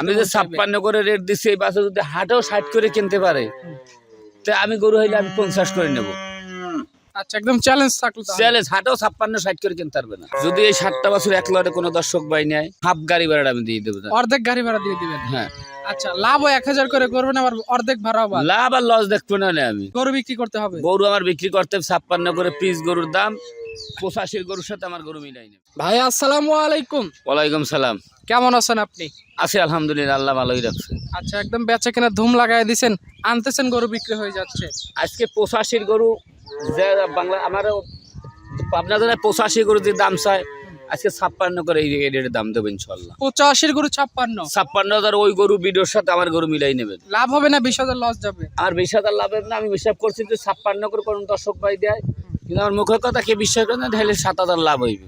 আমি যে ছাপ্পান্ন করে রেট দিচ্ছি এই বাসে যদি হাটেও ষাট করে কিনতে পারে তো আমি গরু হইলে আমি পঞ্চাশ করে নেব। আচ্ছা একদম চ্যালেঞ্জ থাকল চ্যালেঞ্জ হাটেও ছাপ্পান্ন ষাট করে কিনতে পারবে না। যদি এই ষাটটা বছর এক লড়ে কোনো দর্শক বাই নেয় হাফ গাড়ি ভাড়া আমি দিয়ে দেবো অর্ধেক গাড়ি ভাড়া দিয়ে দিবেন? হ্যাঁ। আচ্ছা লাভও এক হাজার করে করবেন আবার অর্ধেক বাদ লাভ আর লস দেখব না নে আমি। গরু বিক্রি করতে হবে? গরু আমার বিক্রি করতে ছাপ্পান্ন করে পিস গরুর দাম পঁচাশির গরুর সাথে আমার গরু মিলাই নেবে। ভাই আসসালামু আলাইকুম। ওয়ালাইকুম সালাম। কেমন আছেন আপনি? আছি আলহামদুলিল্লাহ আল্লাহ ভালোই রাখছে। আচ্ছা একদম বেচা কেনা ধুম লাগাই দিছেন আনতেছেন গরু বিক্রি হয়ে যাচ্ছে। আজকে পঁচাশির গরু যে বাংলা আমার পাবনা জেলায় পঁচাশি গরু যে দাম চায় আজকে ছাপ্পান্ন করে এই রেটের দাম দেবো ইনশাল্লাহ পঁচাশির গরু ছাপ্পান্ন? ছাপ্পান্ন হাজার ওই গরু ভিডিওর সাথে আমার গরু মিলাই নেবেন লাভ হবে না বিশ হাজার লস যাবে। আমার বিশ হাজার লাভের না আমি হিসাব করছি যে ছাপ্পান্ন করে কোন দর্শক ভাই দেয় কিন্তু আমার মুখের কথা কে বিশ্বাস করে না তাহলে সাত হাজার লাভ হইবে।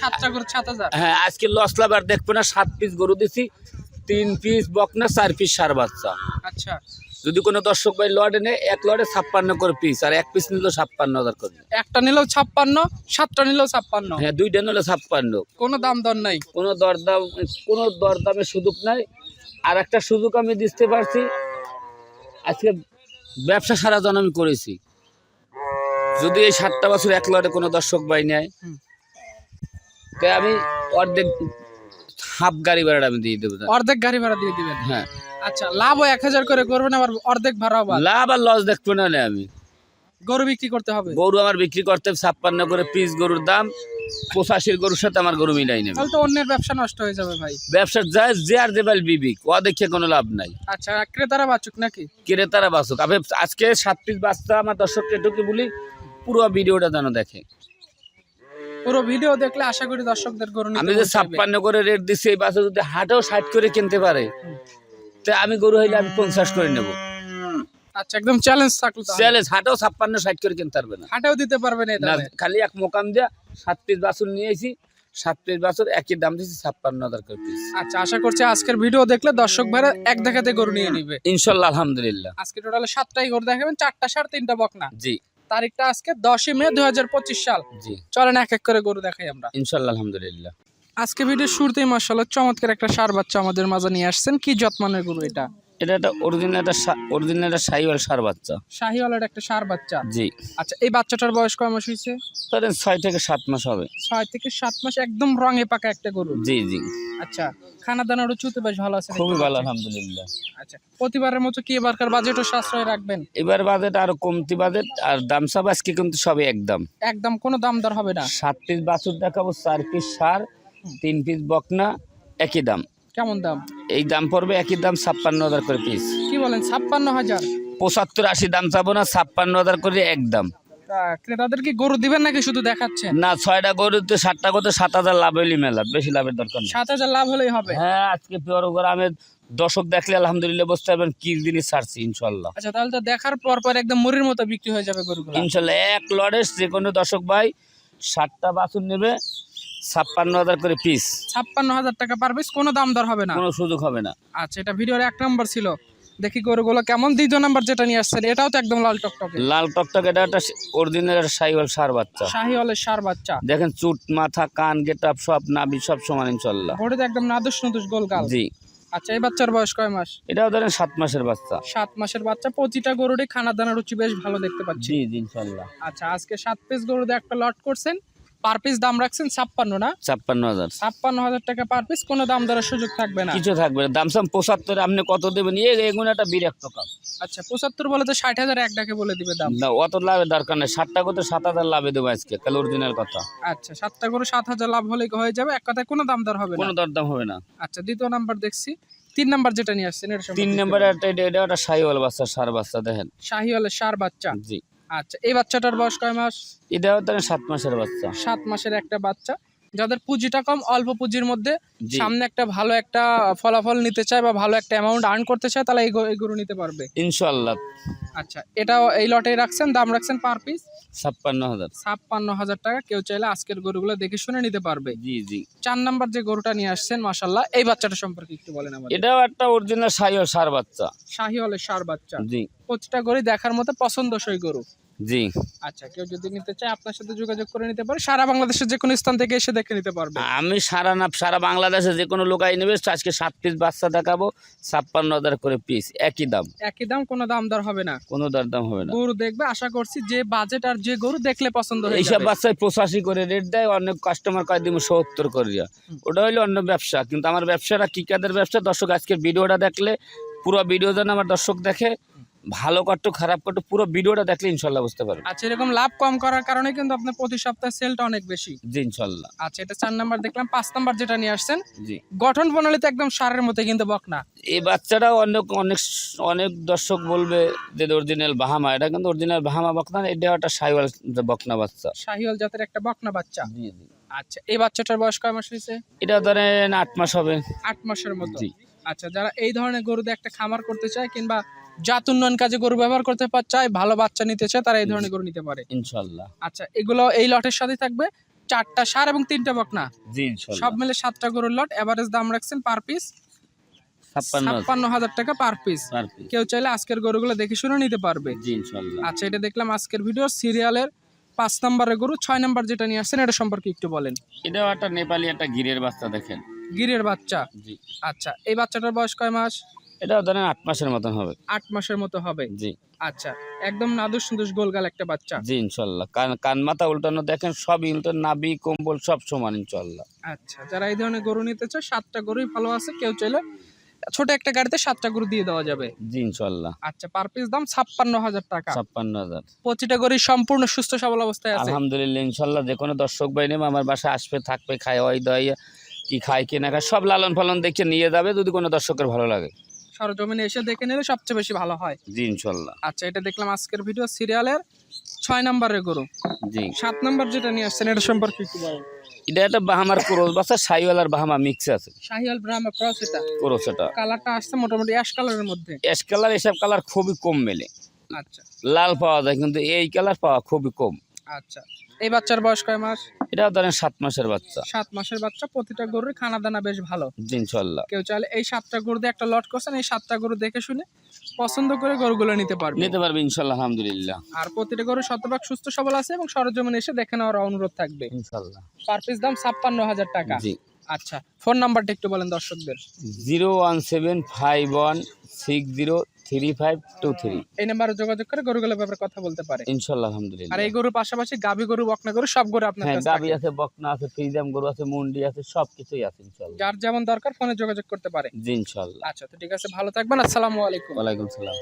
সাতটা করে সাত হাজার? হ্যাঁ আজকে লস লাভ আর দেখবে না সাত পিস গরু দিছি তিন পিস বকনা চার পিস সার বাচ্চা। আচ্ছা। যদি কোনো দর্শক ভাই লড়ে নেয় এক লড়ে ছাপ্পান্ন করে পিস আর এক পিস নিল ছাপ্পান্ন হাজার করে একটা নিলেও ছাপ্পান্ন সাতটা নিলেও ছাপ্পান্ন? হ্যাঁ দুইটা নিলে ছাপ্পান্ন। কোনো দাম দর নাই? কোনো দরদাম কোনো দরদামের সুযোগ নাই। আর একটা সুযোগ আমি দিতে পারছি আজকে ব্যবসা সারা জন আমি করেছি। যদি এই সাতটা বছর এক লড়ে কোনো দর্শক বাই নেয়। তাই আমি অর্ধেক হাফ গাড়ি ভাড়া আমি দিয়ে দেবো অর্ধেক গাড়ি ভাড়া দিয়ে দিবেন? হ্যাঁ। আচ্ছা লাভও এক হাজার করে করবেন আবার অর্ধেক ভাড়াও লাভ আর লস দেখব না আমি। গরু বিক্রি করতে হবে? গরু আমার বিক্রি করতে ছাপ্পান্ন করে পিস গরুর দাম পঁচাশির গরুর সাথে আমার গরু মিলাই নেবে। তাহলে তো অন্যের ব্যবসা নষ্ট হয়ে যাবে ভাই। ব্যবসার যায় যে আর দেবাল বিবিক ও দেখে কোনো লাভ নাই। আচ্ছা ক্রেতারা বাচুক নাকি? ক্রেতারা বাসুক আমি আজকে সাত পিস বাচ্চা আমার দর্শককে এটুকু বলি? পুরো ভিডিওটা যেন দেখে। পুরো ভিডিও দেখলে আশা করি দর্শকদের গরু আমি যে ছাপ্পান্ন করে রেট দিচ্ছি এই বাসে যদি হাটেও ষাট করে কিনতে পারে তো আমি গরু হইলে আমি পঞ্চাশ করে নেব। আচ্ছা একদম চ্যালেঞ্জ থাকল চ্যালেঞ্জ হাটেও ছাপ্পান্ন ষাট করে কিনতে পারবে না। হাটেও দিতে পারবেন না খালি এক মোকাম দিয়া সাত পিস সাত পিস বাছুর একই দাম দিয়েছি ছাপ্পান্ন হাজার করে পিস আচ্ছা আশা করছি আজকের ভিডিও দেখলে দর্শক ভাইরা এক দেখাতে গরু নিয়ে নিবে। ইনশাল্লাহ আলহামদুলিল্লাহ। আজকে টোটালে সাতটাই গরু দেখাবেন চারটা সার তিনটা বকনা। জি। তারিখটা আজকে দশই মে দুই হাজার পঁচিশ সাল। জি। চলেন এক এক করে গরু দেখাই আমরা। ইনশাল্লাহ আলহামদুলিল্লাহ। আজকে ভিডিও শুরুতেই মার্শাল্লাহ চমৎকার একটা সার বাচ্চা আমাদের মাঝে নিয়ে আসছেন। কি যত্মানের গরু এটা? এটা একটা অরিজিনাল একটা অরিজিনাল একটা সাইওয়াল সার বাচ্চা। শাহিওয়ালের একটা সার বাচ্চা? জি। আচ্ছা এই বাচ্চাটার বয়স কয় মাস হয়েছে? ধরেন ছয় থেকে সাত মাস হবে। ছয় থেকে সাত মাস একদম রঙে পাকা একটা গরু। জি জি। আচ্ছা খানা বেশ ভালো আছে দেখতে খুবই ভালো আলহামদুলিল্লাহ। আচ্ছা প্রতিবারের মতো কি এবারকার বাজেটও সাশ্রয় রাখবেন? এবার বাজেট আরও কমতি বাজেট আর দাম সব আজকে কিন্তু সবই একদম। একদম কোনো দাম দর হবে না। সাত পিস বাছুর দেখাবো চার পিস সার তিন পিস বকনা একই দাম। কেমন দাম? এই দাম পড়বে একই দাম ছাপ্পান্ন হাজার করে পিস কি বলেন ছাপ্পান্ন হাজার? পঁচাত্তর আশি দাম চাবো না ছাপ্পান্ন হাজার করে একদম তা ক্রেতাদের কি গরু দিবেন নাকি শুধু দেখাচ্ছেন? না ছয়টা গরুতে সাতটা করতে সাত হাজার লাভ হইলি মেলা বেশি লাভের দরকার নেই। সাত হাজার লাভ হলেই হবে? হ্যাঁ আজকে পিওর গ্রামের দর্শক দেখলে আলহামদুলিল্লাহ বুঝতে পারবেন কি জিনিস ছাড়ছি ইনশাল্লাহ আচ্ছা তাহলে তো দেখার পর পর একদম মুড়ির মতো বিক্রি হয়ে যাবে গরুগুলো। ইনশাল্লাহ এক লড়ে যে কোনো দর্শক ভাই সাতটা বাছুর নেবে ছাপ্পান্ন হাজার করে পিস ছাপ্পান্ন হাজার টাকা পার পিস কোনো দাম দর হবে না। কোনো সুযোগ হবে না। আচ্ছা এটা ভিডিওর এক নম্বর ছিল। দেখি গরুগুলো কেমন দ্বিতীয় নাম্বার যেটা নিয়ে আসছেন এটাও তো একদম লাল টকটকে। লাল টকটক এটা একটা অরিজিনাল সাইওয়াল সার বাচ্চা। শাহিওয়ালের সার বাচ্চা। দেখেন চুট মাথা কান গেট আপ সব নাবি সব সমান ইনশাল্লাহ। বডিতে একদম নাদুস নদুস গোল গাল। জি। আচ্ছা এই বাচ্চার বয়স কয় মাস? এটাও ধরেন সাত মাসের বাচ্চা। সাত মাসের বাচ্চা প্রতিটা গরুরই খানা দানা রুচি বেশ ভালো দেখতে পাচ্ছি। জি জি ইনশাল্লাহ। আচ্ছা আজকে সাত পিস গরুতে একটা লট করছেন। পার পিস দাম রাখছেন ছাপ্পান্ন না? ছাপ্পান্ন হাজার। ছাপ্পান্ন হাজার টাকা পার পিস কোনো দাম দরের সুযোগ থাকবে না। কিছু থাকবে না। দাম সাম পঁচাত্তর আপনি কত দেবেন? এ এগুলো একটা বিরক্ত কাম আচ্ছা পঁচাত্তর বলে তো ষাট হাজার এক ডাকে বলে দিবে দাম। না অত লাভের দরকার নেই। সাত হাজার লাভে দেবো আজকে কাল অরিজিনাল কথা। আচ্ছা সাতটা গরু সাত হাজার লাভ হলে হয়ে যাবে। এক কথায় কোনো দাম দর হবে না। কোনো দরদাম হবে না। আচ্ছা দ্বিতীয় নাম্বার দেখছি। তিন নাম্বার যেটা নিয়ে আসছেন তিন নম্বরে বলুন। একটা এটা এটা একটা সাইওয়াল বাচ্চা সার বাচ্চা দেখেন। শাহিওয়ালের সার বাচ্চা। জি। আচ্ছা এই বাচ্চাটার বয়স কয় মাস? এটা সাত মাসের বাচ্চা। সাত মাসের একটা বাচ্চা। যাদের পুঁজিটা কম অল্প পুঁজির মধ্যে সামনে একটা ভালো একটা ফলাফল নিতে চায় বা ভালো একটা অ্যামাউন্ট আর্ন করতে চায় তাহলে এই গরু- নিতে পারবে। ইনশাল্লাহ আচ্ছা এটাও এই লটে রাখছেন দাম রাখছেন পার পিস ছাপ্পান্ন হাজার। ছাপ্পান্ন হাজার টাকা কেউ চাইলে আজকের গরুগুলো দেখে শুনে নিতে পারবে। জি জি। চার নাম্বার যে গরুটা নিয়ে আসছেন মাসাল্লাহ এই বাচ্চাটা সম্পর্কে একটু বলেন আমাদের। এটাও একটা অরিজিনাল সাইওয়াল সার বাচ্চা। শাহিওয়ালের সার বাচ্চা। জি। প্রতিটা গরু দেখার মতো পছন্দসই গরু। জি। আচ্ছা কেউ যদি নিতে চায় আপনার সাথে যোগাযোগ করে নিতে পারে। সারা বাংলাদেশের যে কোনো স্থান থেকে এসে দেখে নিতে পারবে। আমি সারা না সারা বাংলাদেশে যে কোনো লোকাই নেবে আজকে সাত পিস বাচ্চা দেখাবো ছাপ্পান্ন হাজার করে পিস একই দাম। একই দাম কোনো দাম দর হবে না। কোনো দরদাম হবে না। গরু দেখবে আশা করছি যে বাজেট আর যে গরু দেখলে পছন্দ হয়ে এইসব বাচ্চায় পঁচাশি করে রেট দেয় অনেক কাস্টমার কয় দিব সত্তর করিয়া। ওটা হলো অন্য ব্যবসা কিন্তু আমার ব্যবসাটা কি কাদের ব্যবসা? দর্শক আজকের ভিডিওটা দেখলে পুরো ভিডিও যেন আমার দর্শক দেখে ভালো কাট্টু খারাপ কাট্টু পুরো ভিডিওটা দেখলে ইনশাল্লাহ বুঝতে পারবে। আচ্ছা এরকম লাভ কম করার কারণে কিন্তু আপনার প্রতি সপ্তাহে সেলটা অনেক বেশি। জি ইনশাল্লাহ। আচ্ছা এটা চার নাম্বার দেখলাম পাঁচ নাম্বার যেটা নিয়ে আসছেন জি। গঠন প্রণালী তো একদম সারের মতো কিন্তু বকনা। এই বাচ্চাটাও অনেক অনেক অনেক দর্শক বলবে যে অরিজিনাল বাহামা এটা কিন্তু অরিজিনাল বাহামা বকনা না, এটা একটা সাইওয়াল বকনা বাচ্চা। শাহিওয়াল জাতের একটা বকনা বাচ্চা। জি জি। আচ্ছা এই বাচ্চাটার বয়স কয় মাস হয়েছে? এটা ধরেন আট মাস হবে। আট মাসের মতো। জি। আচ্ছা যারা এই ধরনের গরুদের একটা খামার করতে চায় কিংবা জাত উন্নয়ন কাজে গরু ব্যবহার করতে চায় ভালো বাচ্চা নিতে চায় তারা এই ধরনের গরু নিতে পারে। ইনশাল্লাহ। আচ্ছা এগুলো এই লটের সাথে থাকবে চারটা সার এবং তিনটা বকনা। জি ইনশাল্লাহ। সব মিলে সাতটা গরুর লট এভারেজ দাম রাখছেন পার পিস ছাপ্পান্ন হাজার। টাকা পার পার পিস কেউ চাইলে আজকের গরুগুলো দেখে শুনে নিতে পারবে। জি ইনশাল্লাহ। আচ্ছা এটা দেখলাম আজকের ভিডিও সিরিয়ালের পাঁচ নম্বরের গরু ছয় নম্বর যেটা নিয়ে আসছেন এটা সম্পর্কে একটু বলেন। এটাও একটা নেপালি একটা গিরের বাচ্চা দেখেন। গিরের বাচ্চা। জি। আচ্ছা এই বাচ্চাটার বয়স কয় মাস? এটাও ধরেন আট মাসের মতন হবে। আট মাসের মতো হবে? জি। আচ্ছা একদম নাদুস সুন্দর গোলগাল একটা বাচ্চা। জি ইনশাল্লাহ। কান কান মাথা উল্টানো দেখেন সব উল্টো নাবি কম্বল সব সমান ইনশাল্লাহ। আচ্ছা যারা এই ধরনের গরু নিতে চায় সাতটা গরুই ভালো আছে। কেউ চাইলে ছোট একটা গাড়িতে সাতটা গরু দিয়ে দেওয়া যাবে। জি ইনশাল্লাহ। আচ্ছা পার পিস দাম ছাপ্পান্ন হাজার টাকা। ছাপ্পান্ন হাজার। প্রতিটা গরুই সম্পূর্ণ সুস্থ সবল অবস্থায় আছে। আলহামদুলিল্লাহ ইনশাল্লাহ যে কোনো দর্শক ভাই নেবে আমার বাসায় আসবে থাকবে খায় ওই দয় কি খায় কি না খায় সব লালন পালন দেখে নিয়ে যাবে যদি কোনো দর্শকের ভালো লাগে। সরজমিনে এসে দেখে নিলে সবচেয়ে বেশি ভালো হয়। জি ইনশাল্লাহ। আচ্ছা এটা দেখলাম আজকের ভিডিও সিরিয়ালের ছয় নম্বরের গরু। জি। সাত নম্বর যেটা নিয়ে আসছেন এটা সম্পর্কে একটু বলেন। এটা একটা বাহামার বাচ্চা আর বাহামা মিক্স আছে। ক্রস এটা। কালারটা আসছে মোটামুটি অ্যাশ কালারের মধ্যে। অ্যাশ কালার এসব কালার খুবই কম মেলে। আচ্ছা। লাল পাওয়া যায় কিন্তু এই কালার পাওয়া খুবই কম। আচ্ছা। এই বাচ্চার বয়স কয় মাস? এটা ধরেন সাত মাসের বাচ্চা। সাত মাসের বাচ্চা প্রতিটা গরুর খানা দানা বেশ ভালো। ইনশাল্লাহ কেউ চাইলে এই সাতটা গরু দিয়ে একটা লট করছেন এই সাতটা গরু দেখে শুনে পছন্দ করে গরুগুলো নিতে পারবে। নিতে পারবে ইনশাল্লাহ আলহামদুলিল্লাহ। আর প্রতিটা গরু শতভাগ সুস্থ সবল আছে এবং সরজমিনে এসে দেখে নেওয়ার অনুরোধ থাকবে। ইনশাল্লাহ পার পিস দাম ছাপ্পান্ন হাজার টাকা। জি। আচ্ছা ফোন নাম্বারটা একটু বলেন দর্শকদের। Zero one seven five one six zero three five two three. এই নাম্বারে যোগাযোগ করে গরুগুলোর ব্যাপারে কথা বলতে পারে। ইনশাল্লাহ আর এই গরুর পাশাপাশি গরু বকনা গরু সব গরু আপনার হ্যাঁ গাবি আছে বকনা আছে ফ্রিজাম গরু আছে মুন্ডি আছে সব কিছুই আছে ইনশাল্লাহ। যার যেমন দরকার ফোনে যোগাযোগ করতে পারে। জি ইনশাল্লাহ। আচ্ছা তো ঠিক আছে ভালো থাকবেন আসসালামু আলাইকুম। ওয়ালাইকুম সালাম।